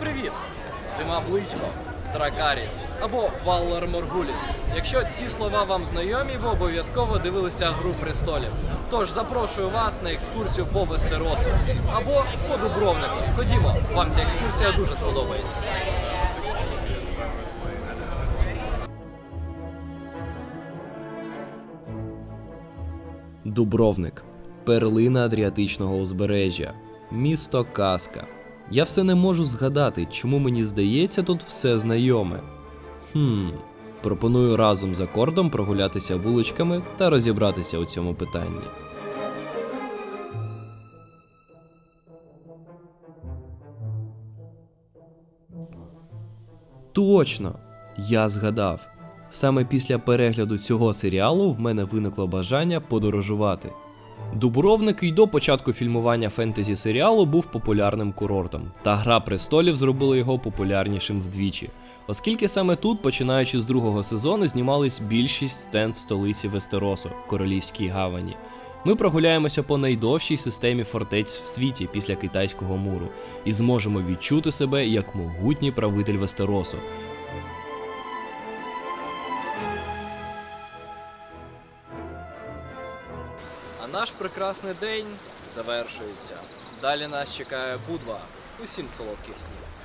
зокрема близько, Дракаріс або Валлар Моргуліс. Якщо ці слова вам знайомі, ви обов'язково дивилися Гру престолів. Тож запрошую вас на екскурсію по Вестеросу або по Дубровнику. Ходімо, вам ця екскурсія дуже сподобається. Дубровник перлина Адріатичного узбережжя, місто Казка. Я все не можу згадати, чому мені здається тут все знайоме. Хм, пропоную разом з акордом прогулятися вуличками та розібратися у цьому питанні. Точно! Я згадав. Саме після перегляду цього серіалу в мене виникло бажання подорожувати. Дубровник і до початку фільмування фентезі серіалу був популярним курортом, та Гра престолів зробила його популярнішим вдвічі, оскільки саме тут, починаючи з другого сезону, знімались більшість сцен в столиці Вестеросу, Королівській гавані. Ми прогуляємося по найдовшій системі фортець в світі після китайського муру і зможемо відчути себе як могутній правитель Вестеросу, А наш прекрасний день завершується. Далі нас чекає будва. Усім солодких снів.